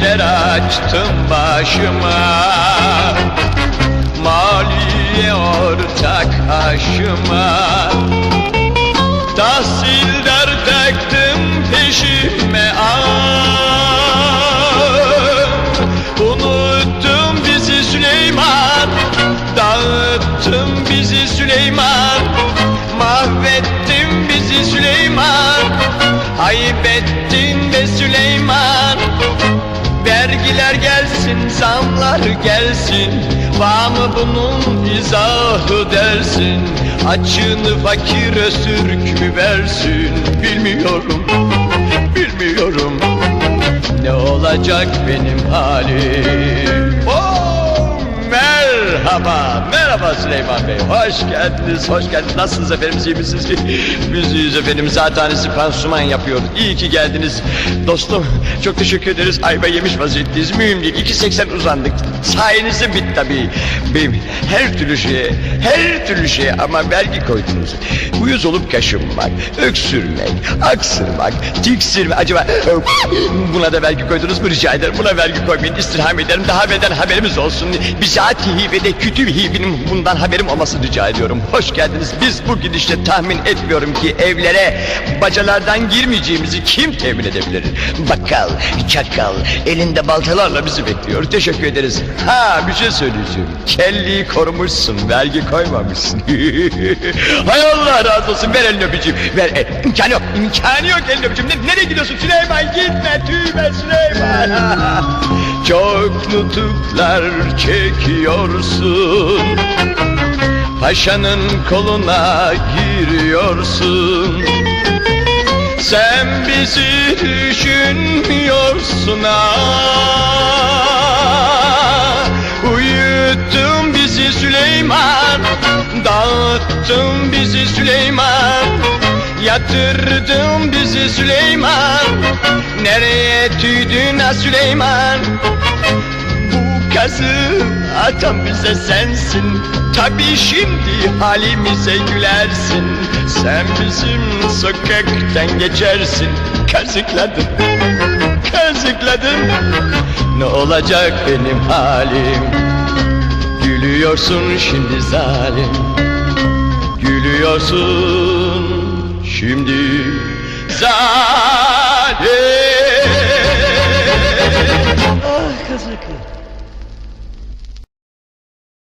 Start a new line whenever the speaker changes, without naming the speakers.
Dertler açtım başıma. Maliye ortak aşıma. Tahsildar taktım peşime ah Unuttum bizi Süleyman. Dağıttım bizi Süleyman. Mahvettin bizi Süleyman. Ayıp ettin be Süleyman Vergiler gelsin, zamlar gelsin. Var mı bunun izahı dersin? Açığını fakire sürk mü versin? Bilmiyorum, bilmiyorum. Ne olacak benim halim merhaba, merhaba Süleyman Bey. Hoş geldiniz, hoş geldiniz. Nasılsınız efendim, iyi misiniz? Biz iyiyiz efendim, zaten pansuman yapıyoruz İyi ki geldiniz. Dostum, çok teşekkür ederiz. Ayva yemiş vaziyetteyiz, mühim değil. 2.80 uzandık. Sayenizde bit tabii. Benim her türlü şeye, her türlü şeye ama vergi koydunuz. Uyuz olup kaşınmak, öksürmek, aksırmak, tiksirmek Acaba buna da vergi koydunuz mu? Rica ederim. Buna vergi koymayın. İstirham ederim. Daha beden haberimiz olsun. Bizatihi ve de kötü bir bundan haberim olması rica ediyorum. Hoş geldiniz. Biz bu gidişle tahmin etmiyorum ki evlere Bacalardan girmeyeceğimizi kim temin edebilir? Bakkal, çakal, elinde baltalarla bizi bekliyor. Teşekkür ederiz. Ha bir şey söyleyeceğim. Kelliyi korumuşsun vergi koymamışsın. Hay Allah razı olsun. Ver elini öpeceğim Ver e, imkanı yok imkanı yok elini öpeceğim ne, Nereye gidiyorsun? Süleyman gitme. Tüyme Süleyman Çok nutuklar çekiyorsun. Paşanın koluna giriyorsun. Sen bizi düşünmüyorsun ah Uyuttun bizi Süleyman Dağıttın bizi Süleyman Yatırdın bizi Süleyman. Nereye tüydün ha Süleyman? Bu kazı atan bize sensin. Tabi şimdi halimize gülersin. Sen bizim sokaktan geçersin. Kazıkladın, kazıkladın Ne olacak benim halim? Gülüyorsun şimdi zalim. Gülüyorsun şimdi zalim